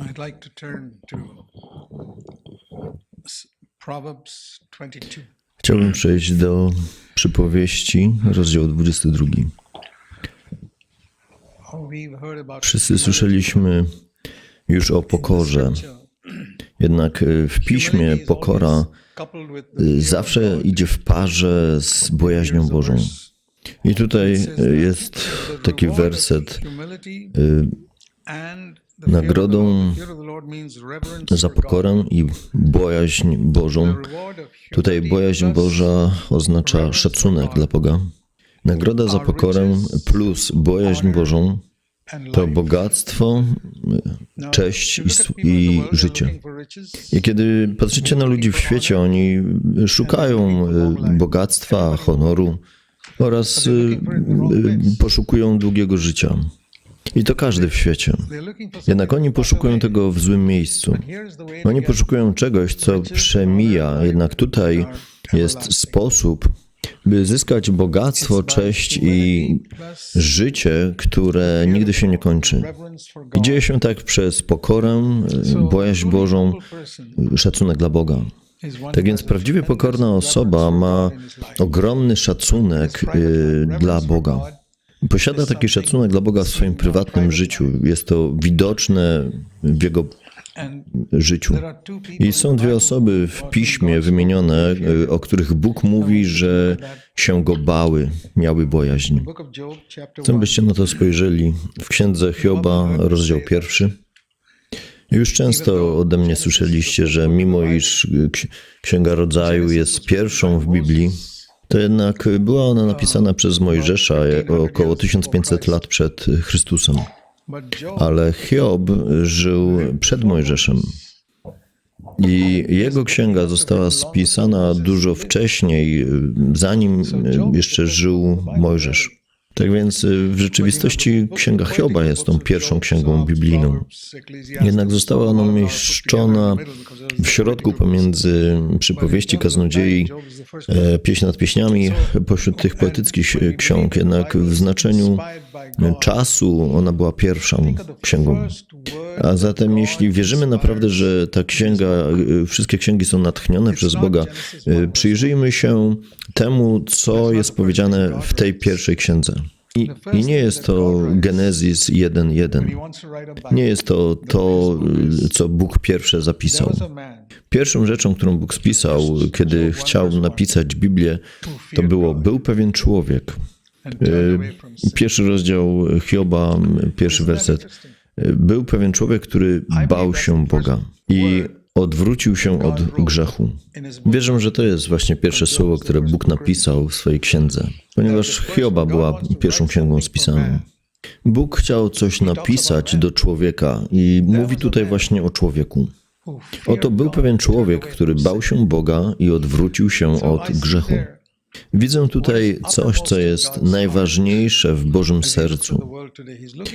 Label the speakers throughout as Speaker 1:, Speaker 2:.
Speaker 1: I'd like to turn to Proverbs 22.
Speaker 2: Chciałbym przejść do przypowieści, rozdział 22.
Speaker 1: Oh, we've heard about
Speaker 2: Wszyscy słyszeliśmy już o pokorze, jednak y, w piśmie pokora y, zawsze idzie w parze z bojaźnią Bożą. I tutaj jest taki werset. Nagrodą Za pokorę i bojaźń Bożą. Tutaj bojaźń Boża oznacza szacunek dla Boga. Nagroda za pokorę plus bojaźń Bożą to bogactwo, cześć i, i życie. I kiedy patrzycie na ludzi w świecie, oni szukają y, bogactwa, honoru oraz y, y, poszukują długiego życia. I to każdy w świecie. Jednak oni poszukują tego w złym miejscu. Oni poszukują czegoś, co przemija, jednak tutaj jest sposób, by zyskać bogactwo, cześć i życie, które nigdy się nie kończy. I dzieje się tak przez pokorę, bojaźń Bożą, szacunek dla Boga. Tak więc prawdziwie pokorna osoba ma ogromny szacunek y, dla Boga. Posiada taki szacunek dla Boga w swoim prywatnym życiu. Jest to widoczne w jego życiu. I są dwie osoby w piśmie wymienione, y, o których Bóg mówi, że się go bały, miały bojaźń. Chcę,
Speaker 1: 1
Speaker 2: byście na to spojrzeli w księdze Hioba, rozdział pierwszy. Już często ode mnie słyszeliście, że mimo iż ksi- Księga Rodzaju jest pierwszą w Biblii, to jednak była ona napisana przez Mojżesza około 1500 lat przed Chrystusem. Ale Hiob żył przed Mojżeszem. I jego księga została spisana dużo wcześniej, zanim jeszcze żył Mojżesz. Tak więc y, w rzeczywistości księga Hioba jest tą pierwszą księgą biblijną. Jednak została ona umieszczona w środku pomiędzy przypowieści kaznodziei, e, pieśń nad pieśniami, pośród tych poetyckich ksiąg. Jednak w znaczeniu czasu ona była pierwszą księgą. A zatem, jeśli wierzymy naprawdę, że ta księga, y, wszystkie księgi są natchnione przez Boga, y, przyjrzyjmy się temu, co jest powiedziane w tej pierwszej księdze. I, i nie jest to Genezis 1.1. Nie jest to to, y, co Bóg pierwsze zapisał. Pierwszą rzeczą, którą Bóg spisał, kiedy chciał napisać Biblię, to było: Był pewien człowiek. Pierwszy rozdział Hioba, pierwszy werset. Był pewien człowiek, który bał się Boga i odwrócił się od grzechu. Wierzę, że to jest właśnie pierwsze słowo, które Bóg napisał w swojej księdze, ponieważ Hioba była pierwszą księgą spisaną. Bóg chciał coś napisać do człowieka i mówi tutaj właśnie o człowieku. Oto był pewien człowiek, który bał się Boga i odwrócił się od grzechu. Widzę tutaj coś, co jest najważniejsze w Bożym sercu.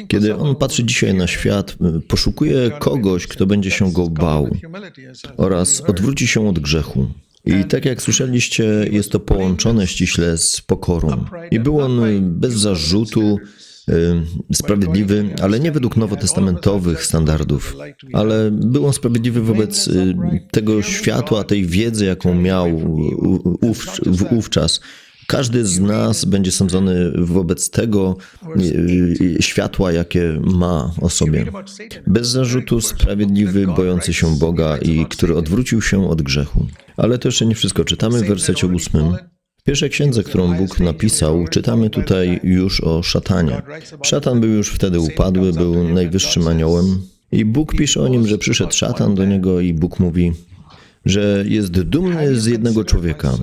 Speaker 2: Kiedy on patrzy dzisiaj na świat, y, poszukuje kogoś, kto będzie się go bał oraz odwróci się od grzechu. I tak jak słyszeliście, jest to połączone ściśle z pokorą. I był on bez zarzutu, sprawiedliwy, ale nie według nowotestamentowych standardów, ale był on sprawiedliwy wobec y, tego światła, tej wiedzy, jaką miał wówczas. Każdy z nas będzie sądzony wobec tego y, y, światła, jakie ma o sobie. Bez zarzutu sprawiedliwy, bojący się Boga i który odwrócił się od grzechu. Ale to jeszcze nie wszystko. Czytamy w wersecie ósmym. W pierwszej księdze, którą Bóg napisał, czytamy tutaj już o szatanie. Szatan był już wtedy upadły, był najwyższym aniołem. I Bóg pisze o nim, że przyszedł szatan do niego i Bóg mówi, że jest dumny z jednego człowieka.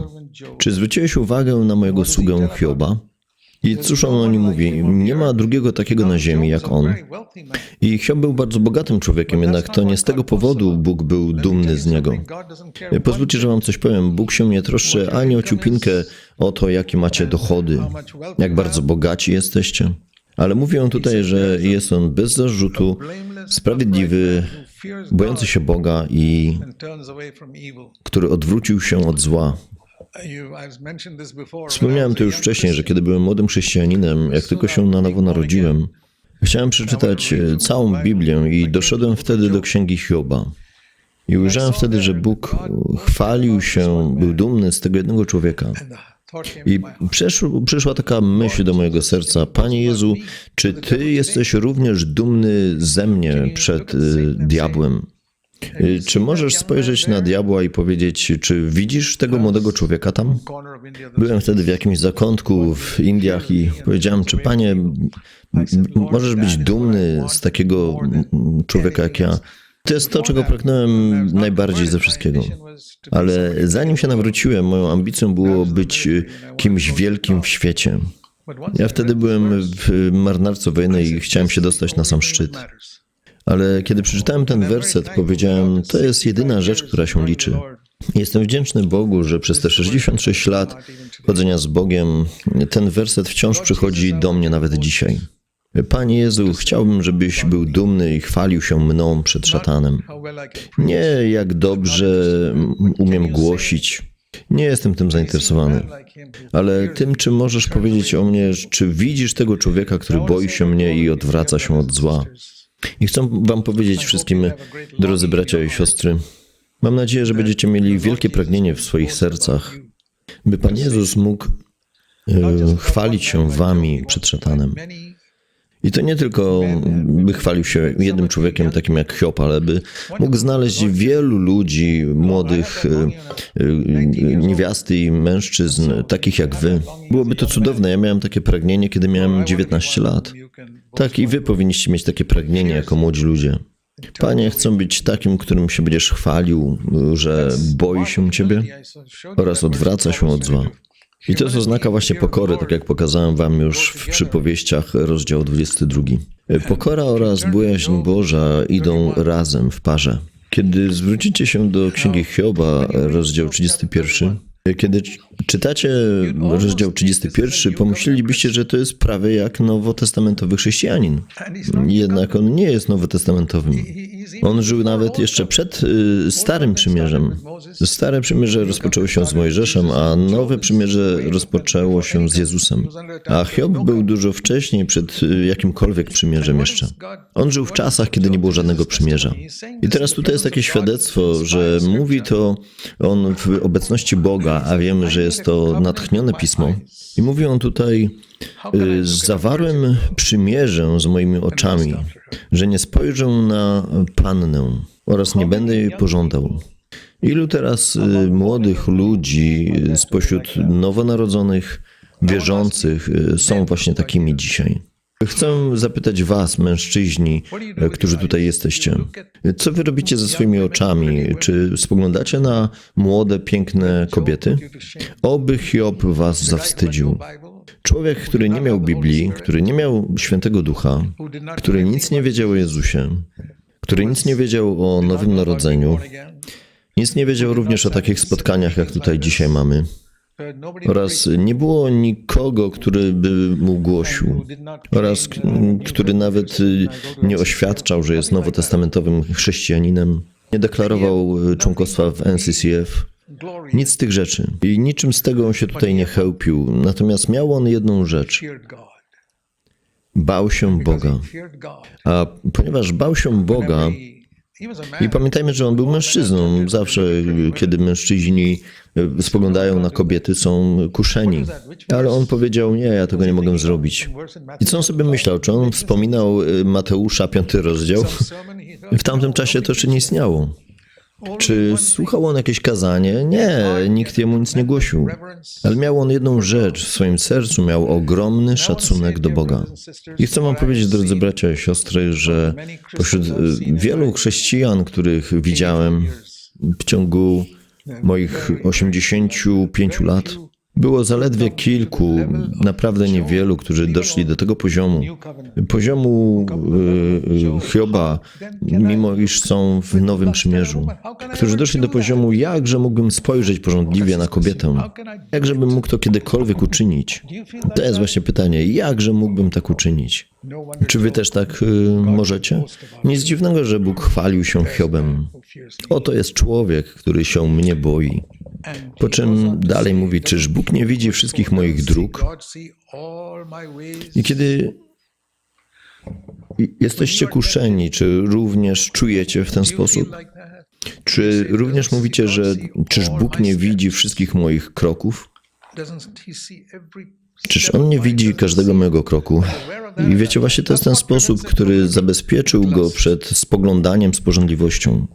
Speaker 2: Czy zwróciłeś uwagę na mojego sługę Hioba? I cóż on o nim mówi? Nie ma drugiego takiego na ziemi jak on. I Hiob był bardzo bogatym człowiekiem, jednak to nie z tego powodu Bóg był dumny z niego. Pozwólcie, że wam coś powiem. Bóg się nie troszczy ani o ciupinkę o to, jakie macie dochody, jak bardzo bogaci jesteście. Ale mówi on tutaj, że jest on bez zarzutu, sprawiedliwy, bojący się Boga i który odwrócił się od zła. Wspomniałem to już wcześniej, że kiedy byłem młodym chrześcijaninem, jak tylko się na nowo narodziłem, Chciałem przeczytać e, całą Biblię i doszedłem wtedy do księgi Hioba. I ujrzałem wtedy, że Bóg chwalił się, był dumny z tego jednego człowieka. I przeszł, przyszła taka myśl do mojego serca: Panie Jezu, czy Ty jesteś również dumny ze mnie przed y, diabłem? Y, Czy możesz spojrzeć na diabła i powiedzieć, czy widzisz tego młodego człowieka tam? Byłem wtedy w jakimś zakątku w Indiach i powiedziałem, czy Panie, możesz być dumny z takiego człowieka jak ja? To jest to, czego pragnąłem najbardziej ze wszystkiego. Ale zanim się nawróciłem, moją ambicją było być y, kimś wielkim w świecie. Ja wtedy byłem w marynarce wojennej i chciałem się dostać na sam szczyt. Ale kiedy przeczytałem ten werset, powiedziałem, to jest jedyna rzecz, która się liczy. Jestem wdzięczny Bogu, że przez te 66 lat chodzenia z Bogiem ten werset wciąż przychodzi do mnie nawet dzisiaj. Panie Jezu, chciałbym, żebyś był dumny i chwalił się mną przed szatanem. Nie jak dobrze umiem głosić. Nie jestem tym zainteresowany. Ale tym, czy możesz powiedzieć o mnie, czy widzisz tego człowieka, który boi się mnie i odwraca się od zła. I chcę wam powiedzieć wszystkim, drodzy bracia i siostry, mam nadzieję, że będziecie mieli wielkie pragnienie w swoich sercach, by Pan Jezus mógł e, chwalić się wami przed szatanem. I to nie tylko, by chwalił się jednym człowiekiem takim jak Hiob, ale by mógł znaleźć wielu ludzi, młodych e, e, niewiasty i mężczyzn, takich jak wy. Byłoby to cudowne. Ja miałem takie pragnienie, kiedy miałem 19 lat. Tak i wy powinniście mieć takie pragnienie jako młodzi ludzie. Panie, chcę być takim, którym się będziesz chwalił, że boi się ciebie oraz odwraca się od zła. I to jest oznaka właśnie pokory, tak jak pokazałem wam już w przypowieściach, rozdział 22. Pokora oraz bojaźń Boża idą razem w parze. Kiedy zwrócicie się do Księgi Hioba, rozdział 31, kiedy czytacie rozdział 31, pomyślelibyście, że to jest prawie jak nowotestamentowy chrześcijanin. Jednak on nie jest nowotestamentowym. On żył nawet jeszcze przed y, Starym Przymierzem. Stare Przymierze rozpoczęło się z Mojżeszem, a Nowe Przymierze rozpoczęło się z Jezusem. A Hiob był dużo wcześniej, przed y, jakimkolwiek przymierzem jeszcze. On żył w czasach, kiedy nie było żadnego przymierza. I teraz tutaj jest takie świadectwo, że mówi to on w obecności Boga, a wiemy, że jest to natchnione pismo. I mówi on tutaj, y, zawarłem przymierzę z moimi oczami, że nie spojrzę na pannę oraz nie będę jej pożądał. Ilu teraz y, młodych ludzi y, spośród nowonarodzonych, wierzących są właśnie takimi dzisiaj? Chcę zapytać Was, mężczyźni, którzy tutaj jesteście, co Wy robicie ze swoimi oczami? Czy spoglądacie na młode, piękne kobiety? Oby Hiob Was zawstydził. Człowiek, który nie miał Biblii, który nie miał Świętego Ducha, który nic nie wiedział o Jezusie, który nic nie wiedział o Nowym Narodzeniu, nic nie wiedział również o takich spotkaniach, jak tutaj dzisiaj mamy. Oraz nie było nikogo, który by mu głosił, oraz który nawet y, nie oświadczał, że jest nowotestamentowym chrześcijaninem, nie deklarował y, członkostwa w NCCF. Nic z tych rzeczy. I niczym z tego on się tutaj nie chełpił. Natomiast miał on jedną rzecz. Bał się Boga. A ponieważ bał się Boga, i pamiętajmy, że on był mężczyzną. Zawsze, kiedy mężczyźni y, spoglądają na kobiety, są kuszeni. Ale on powiedział, nie, ja tego nie mogę zrobić. I co on sobie myślał? Czy on wspominał y, Mateusza, piąty rozdział? W tamtym czasie to jeszcze nie istniało. Czy słuchał on jakieś kazanie? Nie, nikt jemu nic nie głosił. Ale miał on jedną rzecz w swoim sercu, miał ogromny szacunek do Boga. I chcę wam powiedzieć, drodzy bracia i siostry, że pośród y, wielu chrześcijan, których widziałem w ciągu moich 85 lat, było zaledwie kilku, naprawdę niewielu, którzy doszli do tego poziomu, poziomu y, y, Hioba, mimo iż są w Nowym Przymierzu, którzy doszli do poziomu, jakże mógłbym spojrzeć porządliwie na kobietę, jakże bym mógł to kiedykolwiek uczynić. To jest właśnie pytanie, jakże mógłbym tak uczynić? Czy wy też tak y, możecie? Nic dziwnego, że Bóg chwalił się Hiobem. Oto jest człowiek, który się mnie boi. Po czym dalej mówi, czyż Bóg nie widzi wszystkich moich dróg? I kiedy Jesteście kuszeni, czy również czujecie w ten sposób? Czy również mówicie, że czyż Bóg nie widzi wszystkich moich kroków? Czyż On nie widzi każdego mego kroku? I wiecie, właśnie to jest ten sposób, który zabezpieczył go przed spoglądaniem z porządliwością.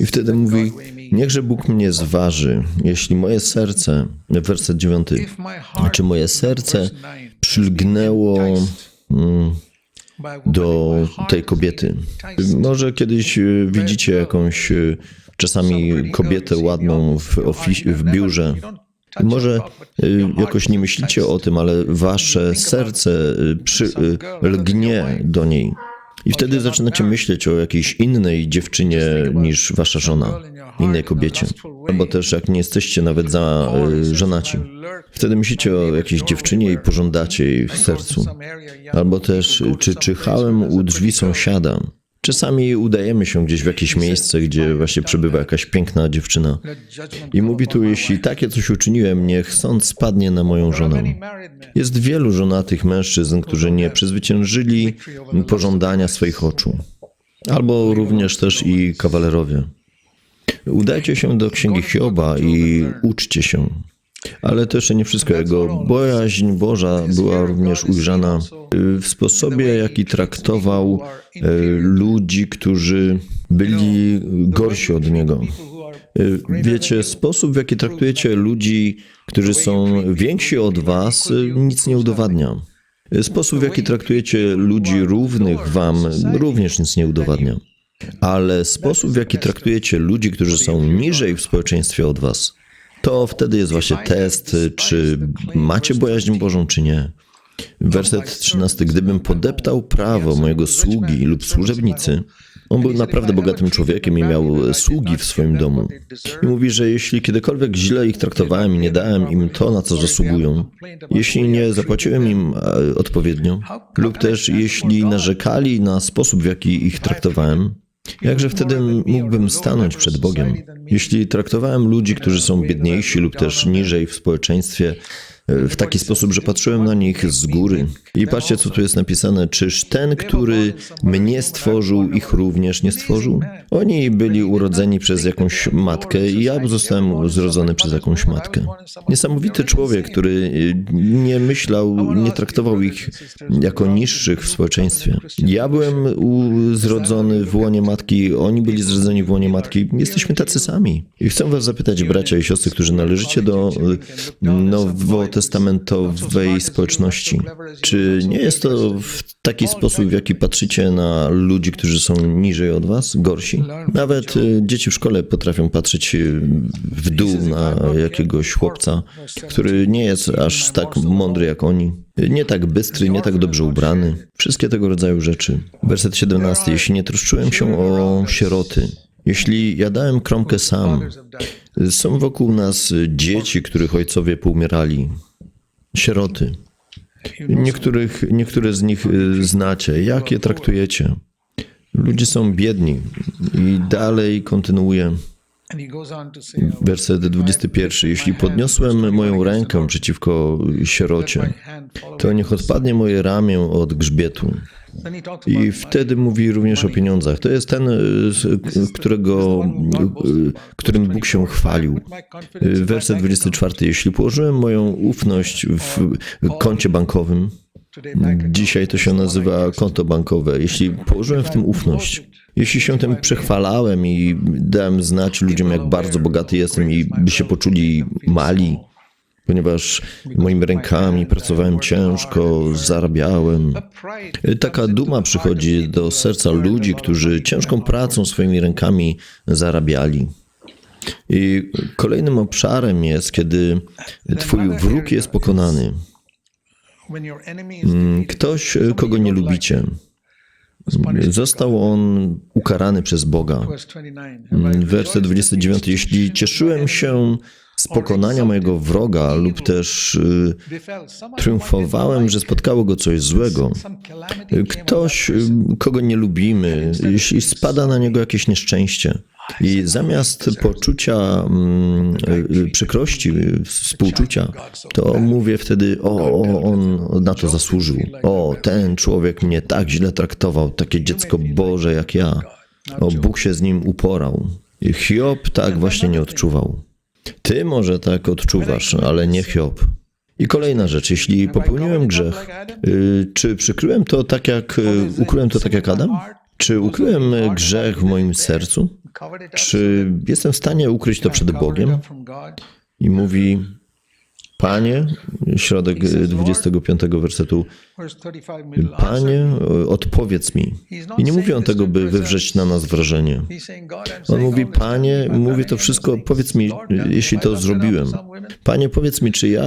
Speaker 2: I wtedy
Speaker 1: "Let
Speaker 2: mówi, niechże Bóg mnie zważy, jeśli moje serce, werset dziewiąty,
Speaker 1: If my heart
Speaker 2: czy moje serce przylgnęło mm, do tej kobiety. Może kiedyś e, widzicie jakąś e, czasami kobietę ładną w, w biurze. Może e, jakoś nie myślicie o tym, ale wasze serce e, przy, e, lgnie do niej. I wtedy zaczynacie myśleć o jakiejś innej dziewczynie niż wasza żona, innej kobiecie. Albo też jak nie jesteście nawet za e, żonaci. Wtedy myślicie o jakiejś dziewczynie i pożądacie jej w sercu. Albo też, czy czyhałem u drzwi sąsiada. Czasami udajemy się gdzieś w jakieś miejsce, gdzie właśnie przebywa jakaś piękna dziewczyna. I mówi tu, jeśli takie coś uczyniłem, niech sąd spadnie na moją żonę. Jest wielu żonatych mężczyzn, którzy nie przezwyciężyli pożądania swoich oczu. Albo również też i kawalerowie. Udajcie się do księgi Hioba i uczcie się. Ale to jeszcze nie wszystko. Jego bojaźń Boża była również ujrzana y, w sposobie, jaki traktował y, ludzi, którzy byli gorsi od niego. Y, Wiecie, sposób, w jaki traktujecie ludzi, którzy są więksi od was, nic nie udowadnia. Sposób, w jaki traktujecie ludzi równych wam, również nic nie udowadnia. Ale sposób, w jaki traktujecie ludzi, którzy są niżej w społeczeństwie od was, to wtedy jest właśnie test, czy macie bojaźń Bożą, czy nie. Werset 13. Gdybym podeptał prawo mojego sługi lub służebnicy, on był naprawdę bogatym człowiekiem i miał sługi w swoim domu. I mówi, że jeśli kiedykolwiek źle ich traktowałem i nie dałem im to, na co zasługują, jeśli nie zapłaciłem im e, odpowiednio, lub też jeśli narzekali na sposób, w jaki ich traktowałem, Jakże wtedy mógłbym stanąć przed Bogiem? Jeśli traktowałem ludzi, którzy są biedniejsi lub też niżej w społeczeństwie, w taki sposób, że patrzyłem na nich z góry. I patrzcie, co tu jest napisane. Czyż ten, który mnie stworzył, ich również nie stworzył? Oni byli urodzeni przez jakąś matkę i ja zostałem zrodzony przez jakąś matkę. Niesamowity człowiek, który e, nie myślał, nie traktował ich jako niższych w społeczeństwie. Ja byłem zrodzony w łonie matki, oni byli zrodzeni w łonie matki. Jesteśmy tacy sami. I chcę was zapytać, bracia i siostry, którzy należycie do e, nowotestamentowej społeczności, czy nie jest to w taki sposób, w jaki patrzycie na ludzi, którzy są niżej od was, gorsi? Nawet e, dzieci w szkole potrafią patrzeć e, w dół na jakiegoś chłopca, który nie jest aż tak mądry jak oni. Nie tak bystry, nie tak dobrze ubrany. Wszystkie tego rodzaju rzeczy. Werset 17. Jeśli nie troszczyłem się o sieroty, jeśli jadałem kromkę sam, są wokół nas dzieci, których ojcowie poumierali. Sieroty. Niektórych, niektóre z nich y, znacie. Jak je traktujecie? Ludzie są biedni. I dalej kontynuuje. Werset 21. Jeśli podniosłem moją rękę przeciwko sierocie, to niech odpadnie moje ramię od grzbietu. I wtedy mówi również o pieniądzach. To jest ten, y, z- którego, y, którym Bóg się chwalił. Y, Werset 24. Jeśli położyłem moją ufność w koncie bankowym, dzisiaj to się nazywa konto bankowe, jeśli położyłem w tym ufność, jeśli się tym przechwalałem i dałem znać ludziom, jak bardzo bogaty jestem i by się poczuli mali, ponieważ moimi rękami pracowałem ciężko, zarabiałem. Taka duma przychodzi do serca ludzi, którzy ciężką pracą swoimi rękami zarabiali. I kolejnym obszarem jest, kiedy Twój wróg jest pokonany. Mm, Ktoś, kogo nie lubicie. Został on ukarany przez Boga. Mm, Werset 29. Jeśli cieszyłem się z pokonania mojego wroga lub też y, triumfowałem, że spotkało go coś złego, ktoś, y, kogo nie lubimy, jeśli spada na niego jakieś nieszczęście, I zamiast poczucia mm, y, przykrości, współczucia, to mówię wtedy, o, on na to zasłużył. O, ten człowiek mnie tak źle traktował, takie dziecko Boże jak ja. O, Bóg się z nim uporał. Hiob tak właśnie nie odczuwał. Ty może tak odczuwasz, ale nie Hiob. I kolejna rzecz, jeśli popełniłem grzech, y, czy przykryłem to tak jak, y, ukryłem to tak jak Adam? Czy ukryłem y, grzech w moim sercu? Czy jestem w stanie ukryć to przed Bogiem? I mówi, Panie, środek y, 25 wersetu, Panie, y, odpowiedz mi. I nie mówi on tego, by wywrzeć na nas wrażenie. On mówi, Panie, mówię to wszystko, powiedz mi, jeśli to zrobiłem. Panie, powiedz mi, czy ja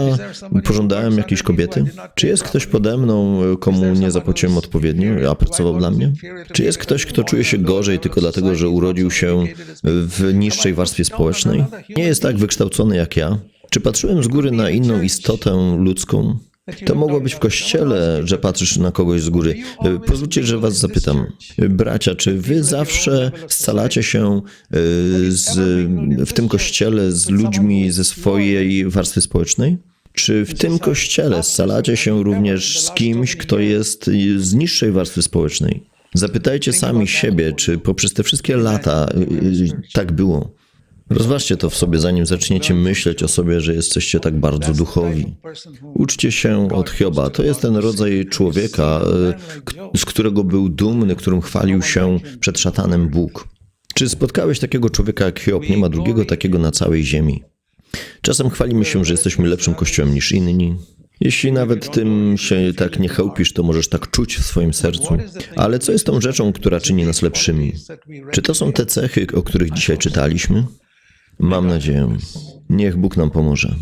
Speaker 2: pożądałem jakiejś kobiety? Czy jest ktoś pode mną, komu nie zapłaciłem odpowiednio, a pracował dla mnie? Czy jest ktoś, kto czuje się gorzej tylko dlatego, że urodził się w niższej warstwie społecznej? Nie jest tak wykształcony jak ja? Czy patrzyłem z góry na inną istotę ludzką? To mogło być w kościele, że patrzysz na kogoś z góry. E, Pozwólcie, że was zapytam. E, Bracia, czy wy zawsze scalacie się e, z, w tym kościele z ludźmi ze swojej warstwy społecznej? Czy w tym kościele scalacie się również z kimś, kto jest z niższej warstwy społecznej? Zapytajcie sami siebie, czy poprzez te wszystkie lata y, tak było. Rozważcie to w sobie, zanim zaczniecie myśleć o sobie, że jesteście tak bardzo duchowi. Uczcie się od Hioba. To jest ten rodzaj człowieka, k- z którego był dumny, którym chwalił się przed szatanem Bóg. Czy spotkałeś takiego człowieka jak Hiob? Nie ma drugiego takiego na całej ziemi. Czasem chwalimy się, że jesteśmy lepszym kościołem niż inni. Jeśli nawet tym się tak nie chełpisz, to możesz tak czuć w swoim sercu. Ale co jest tą rzeczą, która czyni nas lepszymi? Czy to są te cechy, o których dzisiaj czytaliśmy? Mam nadzieję. Niech Bóg nam pomoże.